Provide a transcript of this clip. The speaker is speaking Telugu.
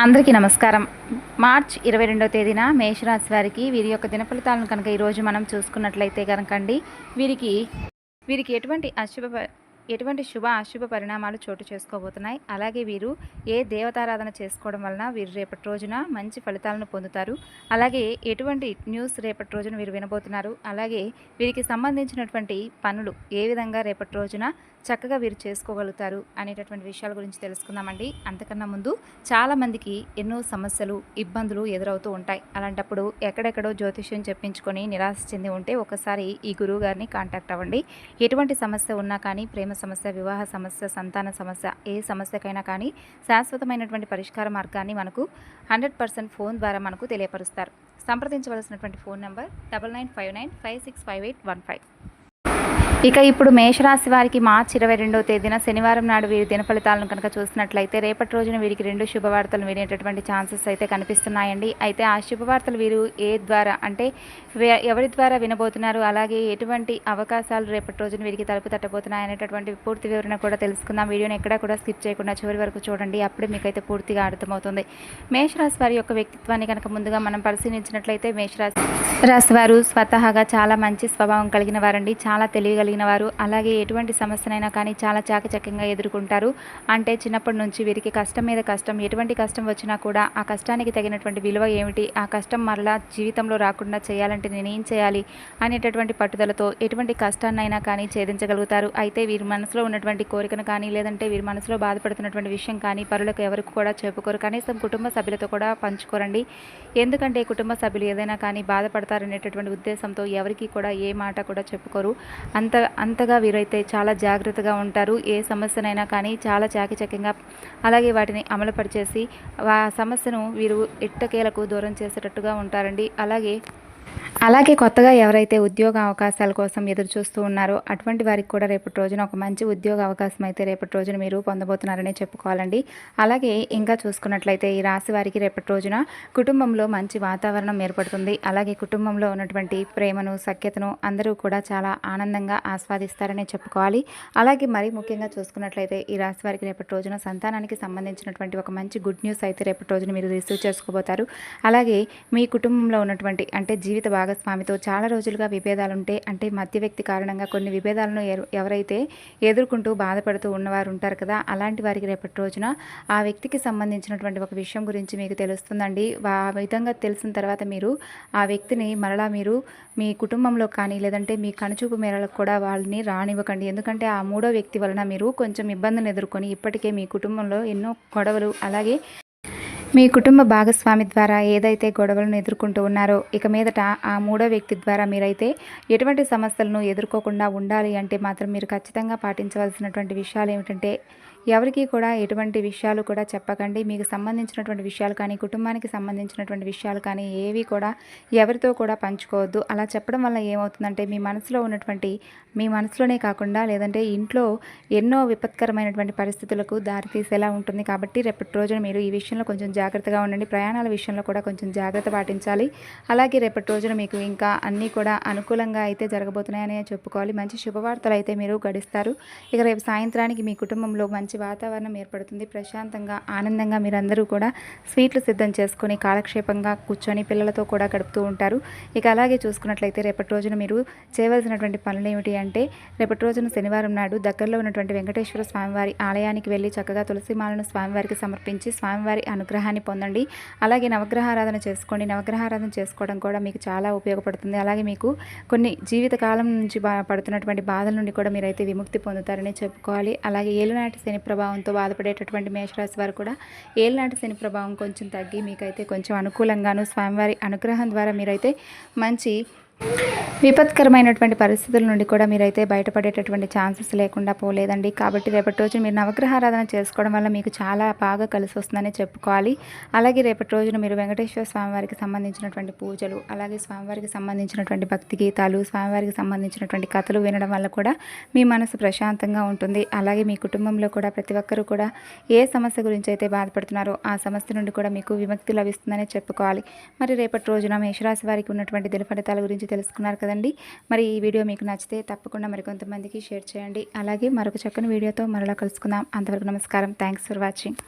అందరికీ నమస్కారం. మార్చ్ ఇరవై రెండో తేదీన మేషరాశి వారికి వీరి యొక్క దినఫలితాలను కనుక ఈరోజు మనం చూసుకున్నట్లయితే కనుకండి వీరికి వీరికి ఎటువంటి అశుభ ఎటువంటి శుభ అశుభ పరిణామాలు చోటు చేసుకోబోతున్నాయి. అలాగే వీరు ఏ దేవతారాధన చేసుకోవడం వలన వీరు రేపటి రోజున మంచి ఫలితాలను పొందుతారు. అలాగే ఎటువంటి న్యూస్ రేపటి రోజున వీరు వినబోతున్నారు. అలాగే వీరికి సంబంధించినటువంటి పనులు ఏ విధంగా రేపటి రోజున చక్కగా వీరు చేసుకోగలుగుతారు అనేటటువంటి విషయాల గురించి తెలుసుకుందామండి. అంతకన్నా ముందు చాలామందికి ఎన్నో సమస్యలు ఇబ్బందులు ఎదురవుతూ ఉంటాయి. అలాంటప్పుడు ఎక్కడెక్కడో జ్యోతిష్యం చెప్పించుకొని నిరాశ చెంది ఉంటే ఒకసారి ఈ గురువు గారిని కాంటాక్ట్ అవ్వండి. ఎటువంటి సమస్య ఉన్నా కానీ ప్రేమ సమస్య వివాహ సమస్య సంతాన సమస్య ఏ సమస్యకైనా కానీ శాశ్వతమైనటువంటి పరిష్కార మార్గాన్ని మనకు హండ్రెడ్ పర్సెంట్ ఫోన్ ద్వారా మనకు తెలియపరుస్తారు. సంప్రదించవలసినటువంటి phone number double nine five nine five six five eight one five. ఇక ఇప్పుడు మేషరాశి వారికి మార్చి ఇరవై రెండవ తేదీన శనివారం నాడు వీరి దిన ఫలితాలను కనుక చూసినట్లయితే రేపటి రోజున వీరికి రెండు శుభవార్తలు వినేటటువంటి ఛాన్సెస్ అయితే కనిపిస్తున్నాయండి. అయితే ఆ శుభవార్తలు వీరు ఏ ద్వారా అంటే ఎవరి ద్వారా వినబోతున్నారు? అలాగే ఎటువంటి అవకాశాలు రేపటి రోజున వీరికి తలుపు తట్టబోతున్నాయనేటటువంటి పూర్తి వివరణ కూడా తెలుసుకుందాం. వీడియోని ఎక్కడా కూడా స్కిప్ చేయకుండా చివరి వరకు చూడండి. అప్పుడే మీకైతే పూర్తిగా అర్థమవుతుంది. మేషరాశి వారి యొక్క వ్యక్తిత్వాన్ని కనుక ముందుగా మనం పరిశీలించినట్లయితే మేషరాశి రాశి వారు స్వతహాగా చాలా మంచి స్వభావం కలిగిన వారండి. చాలా తెలియగలిగిన వారు. అలాగే ఎటువంటి సమస్యనైనా కానీ చాలా చాకచక్యంగా ఎదుర్కొంటారు. అంటే చిన్నప్పటి నుంచి వీరికి కష్టం మీద కష్టం ఎటువంటి కష్టం వచ్చినా కూడా ఆ కష్టానికి తగినటువంటి విలువ ఏమిటి? ఆ కష్టం మరలా జీవితంలో రాకుండా చేయాలంటే నేను ఏం చేయాలి? అనేటటువంటి పట్టుదలతో ఎటువంటి కష్టాన్నైనా కానీ ఛేదించగలుగుతారు. అయితే వీరి మనసులో ఉన్నటువంటి కోరికను కానీ లేదంటే వీరి మనసులో బాధపడుతున్నటువంటి విషయం కానీ పరులకు ఎవరికి కూడా చెప్పుకోరు. కనీసం కుటుంబ సభ్యులతో కూడా పంచుకోరండి. ఎందుకంటే కుటుంబ సభ్యులు ఏదైనా కానీ బాధపడతారనేటటువంటి ఉద్దేశంతో ఎవరికి కూడా ఏ మాట కూడా చెప్పుకోరు. అంత అంతగా వీరైతే చాలా జాగ్రత్తగా ఉంటారు. ఏ సమస్యనైనా కానీ చాలా చాకచక్యంగా అలాగే వాటిని అమలుపరిచేసి ఆ సమస్యను వీరు ఇట్టకేలకు దూరం చేసేటట్టుగా ఉంటారండి. అలాగే అలాగే కొత్తగా ఎవరైతే ఉద్యోగ అవకాశాల కోసం ఎదురు చూస్తూ ఉన్నారో అటువంటి వారికి కూడా రేపటి రోజున ఒక మంచి ఉద్యోగ అవకాశం అయితే రేపటి రోజున మీరు పొందబోతున్నారనే చెప్పుకోవాలండి. అలాగే ఇంకా చూసుకున్నట్లయితే ఈ రాశి వారికి రేపటి రోజున కుటుంబంలో మంచి వాతావరణం ఏర్పడుతుంది. అలాగే కుటుంబంలో ఉన్నటువంటి ప్రేమను సఖ్యతను అందరూ కూడా చాలా ఆనందంగా ఆస్వాదిస్తారనే చెప్పుకోవాలి. అలాగే మరి ముఖ్యంగా చూసుకున్నట్లయితే ఈ రాశి వారికి రేపటి రోజున సంతానానికి సంబంధించినటువంటి ఒక మంచి గుడ్ న్యూస్ అయితే రేపటి రోజున మీరు రిసీవ్ చేసుకోబోతారు. అలాగే మీ కుటుంబంలో ఉన్నటువంటి అంటే జీవిత భాగస్వామితో చాలా రోజులుగా విభేదాలు ఉంటే అంటే మధ్య వ్యక్తి కారణంగా కొన్ని విభేదాలను ఎవరైతే ఎదుర్కొంటూ బాధపడుతూ ఉన్నవారు ఉంటారు కదా అలాంటి వారికి రేపటి రోజున ఆ వ్యక్తికి సంబంధించినటువంటి ఒక విషయం గురించి మీకు తెలుస్తుందండి. వా- ఆ విధంగా తెలిసిన తర్వాత మీరు ఆ వ్యక్తిని మరలా మీరు మీ కుటుంబంలో కానీ లేదంటే మీ కనుచూపు మేరకు కూడా వాళ్ళని రానివ్వకండి. ఎందుకంటే ఆ మూడో వ్యక్తి వలన మీరు కొంచెం ఇబ్బందులు ఎదుర్కొని ఇప్పటికే మీ కుటుంబంలో ఎన్నో గొడవలు అలాగే మీ కుటుంబ భాగస్వామి ద్వారా ఏదైతే గొడవలను ఎదుర్కొంటూ ఉన్నారో ఇక మీదట ఆ మూడో వ్యక్తి ద్వారా మీరైతే ఎటువంటి సమస్యలను ఎదుర్కోకుండా ఉండాలి అంటే మాత్రం మీరు ఖచ్చితంగా పాటించవలసినటువంటి విషయాలు ఏమిటంటే ఎవరికి కూడా ఎటువంటి విషయాలు కూడా చెప్పకండి. మీకు సంబంధించినటువంటి విషయాలు కానీ కుటుంబానికి సంబంధించినటువంటి విషయాలు కానీ ఏవి కూడా ఎవరితో కూడా పంచుకోవద్దు. అలా చెప్పడం వల్ల ఏమవుతుందంటే మీ మనసులో ఉన్నటువంటి మీ మనసులోనే కాకుండా లేదంటే ఇంట్లో ఎన్నో విపత్కరమైనటువంటి పరిస్థితులకు దారితీసేలా ఉంటుంది. కాబట్టి రేపటి రోజున మీరు ఈ విషయంలో కొంచెం జాగ్రత్తగా ఉండండి. ప్రయాణాల విషయంలో కూడా కొంచెం జాగ్రత్త పాటించాలి. అలాగే రేపటి రోజున మీకు ఇంకా అన్నీ కూడా అనుకూలంగా అయితే జరగబోతున్నాయని చెప్పుకోవాలి. మంచి శుభవార్తలు అయితే మీరు గడిస్తారు. ఇక రేపు సాయంత్రానికి మీ కుటుంబంలో మంచి మంచి వాతావరణం ఏర్పడుతుంది. ప్రశాంతంగా ఆనందంగా మీరందరూ కూడా స్వీట్లు సిద్ధం చేసుకొని కాలక్షేపంగా కూర్చొని పిల్లలతో కూడా గడుపుతూ ఉంటారు. ఇక అలాగే చూసుకున్నట్లయితే రేపటి రోజున మీరు చేయవలసినటువంటి పనులు ఏమిటి అంటే రేపటి రోజున శనివారం నాడు దగ్గరలో ఉన్నటువంటి వెంకటేశ్వర స్వామివారి ఆలయానికి వెళ్ళి చక్కగా తులసిమాలను స్వామివారికి సమర్పించి స్వామివారి అనుగ్రహాన్ని పొందండి. అలాగే నవగ్రహారాధన చేసుకోండి. నవగ్రహారాధన చేసుకోవడం కూడా మీకు చాలా ఉపయోగపడుతుంది. అలాగే మీకు కొన్ని జీవితకాలం నుంచి బా పడుతున్నటువంటి బాధల నుండి కూడా మీరైతే విముక్తి పొందుతారని చెప్పుకోవాలి. అలాగే ఏలునాటి శని ప్రభావంతో బాధపడేటటువంటి మేషరాశి వారు కూడా ఏళ్ళనాటి శని ప్రభావం కొంచెం తగ్గి మీకైతే కొంచెం అనుకూలంగాను స్వామివారి అనుగ్రహం ద్వారా మీరైతే మంచి విపత్కరమైనటువంటి పరిస్థితుల నుండి కూడా మీరైతే బయటపడేటటువంటి ఛాన్సెస్ లేకుండా పోలేదండి. కాబట్టి రేపటి రోజు మీరు నవగ్రహారాధన చేసుకోవడం వల్ల మీకు చాలా బాగా కలిసి వస్తుందని చెప్పుకోవాలి. అలాగే రేపటి రోజున మీరు వెంకటేశ్వర స్వామివారికి సంబంధించినటువంటి పూజలు అలాగే స్వామివారికి సంబంధించినటువంటి భక్తి గీతాలు స్వామివారికి సంబంధించినటువంటి కథలు వినడం వల్ల కూడా మీ మనసు ప్రశాంతంగా ఉంటుంది. అలాగే మీ కుటుంబంలో కూడా ప్రతి ఒక్కరూ కూడా ఏ సమస్య గురించి అయితే బాధపడుతున్నారో ఆ సమస్య నుండి కూడా మీకు విముక్తి లభిస్తుందని చెప్పుకోవాలి. మరి రేపటి రోజున మేషరాశి వారికి ఉన్నటువంటి దిన ఫలితాల గురించి తెలుసుకున్నారు కదండి. మరి ఈ వీడియో మీకు నచ్చితే తప్పకుండా మరికొంతమందికి షేర్ చేయండి. అలాగే మరొక చక్కని వీడియోతో మరలా కలుసుకుందాం. అంతవరకు నమస్కారం. Thanks for watching